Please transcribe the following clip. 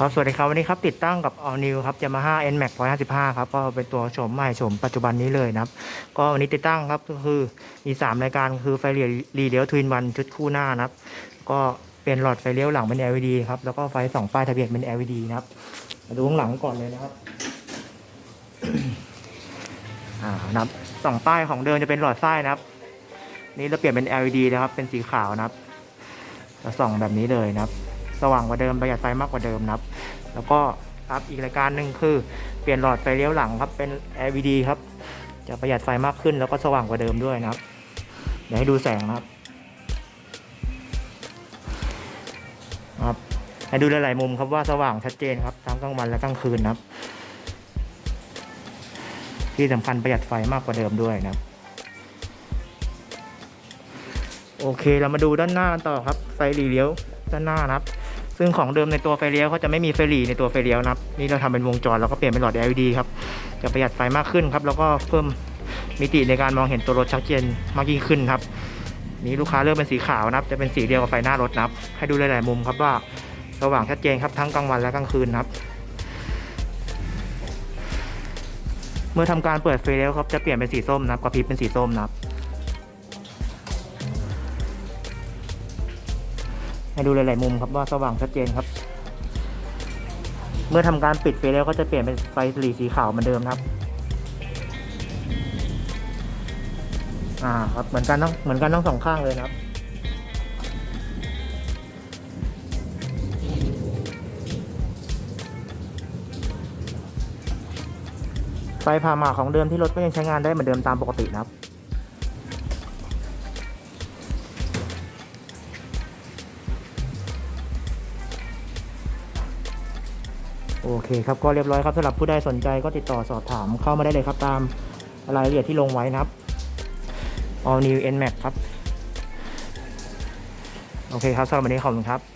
ครับ สวัสดีครับ วันนี้ครับ ติดตั้งกับ All New ครับ Yamaha NMAX 155 ครับ ก็เป็นตัวโฉมใหม่โฉมปัจจุบันนี้เลยนะครับ ก็วันนี้ติดตั้งครับ ก็คือมี 3 รายการคือไฟเลี้ยวรีเลี้ยวทวินวันชุดคู่หน้านะครับ ก็เป็นหลอดไฟเลี้ยวหลังเป็น LED ครับ แล้วก็ไฟสองป้ายทะเบียนเป็น LED นะครับ มาดูข้างหลังก่อนเลยนะครับ อ่านะครับสองป้ายของเดิมจะเป็นหลอดไส้นะครับ นี่เราเปลี่ยนเป็น LED นะครับ เป็นสีขาวนะครับจะส่องแบบนี้เลยนะครับ สว่างกว่าเดิมประหยัดไฟมากกว่าเดิมนะครับ แล้วก็ครับอีกรายการหนึ่งคือเปลี่ยนหลอดไฟเลี้ยวหลังครับเป็น LED ครับ จะประหยัดไฟมากขึ้นแล้วก็สว่างกว่าเดิมด้วยนะครับ เดี๋ยวให้ดูแสงนะครับครับให้ดูหลายๆมุมครับว่าสว่างชัดเจนครับทั้งกลางวันและกลางคืนนะครับ ที่สำคัญประหยัดไฟมากกว่าเดิมด้วยนะครับ โอเคเรามาดูด้านหน้าต่อครับ ไฟหลีเลี้ยวด้านหน้านะครับ ซึ่งของเดิมในตัวไฟเลี้ยวเขาจะไม่มีไฟหลีในตัวไฟเลี้ยวนะครับ นี่เราทำเป็นวงจรแล้วก็เปลี่ยนเป็นหลอด LED ครับจะประหยัดไฟมากขึ้นครับ แล้วก็เพิ่มมิติในการมองเห็นตัวรถชัดเจนมากยิ่งขึ้นครับ นี่ลูกค้าเลือกเป็นสีขาวนะครับ จะเป็นสีเดียวกับไฟหน้ารถนะครับ ให้ดูหลายๆมุมครับว่าสว่างชัดเจนครับทั้งกลางวันและกลางคืนครับ เมื่อทำการเปิดไฟเลี้ยวครับจะเปลี่ยนเป็นสีส้มนะครับกระพริบเป็นสีส้มนะครับ ให้ดูหลาย ๆ มุมครับว่าสว่างชัดเจนครับ เมื่อทำการปิดไฟแล้วก็จะเปลี่ยนเป็นไฟสีสีขาวเหมือนเดิมครับ อ่าครับเหมือนกันทั้งเหมือนกันทั้งสองข้างเลยนะครับไฟผ่าหมาของเดิมที่รถก็ยังใช้งานได้เหมือนเดิมตามปกตินะครับ โอเคครับก็เรียบร้อยครับสำหรับผู้ใดสนใจก็ติดต่อสอบถามเข้ามาได้เลยครับตามรายละเอียดที่ลงไว้นะครับ All New NMAX ครับ โอเคครับสำหรับวันนี้ขอบคุณครับ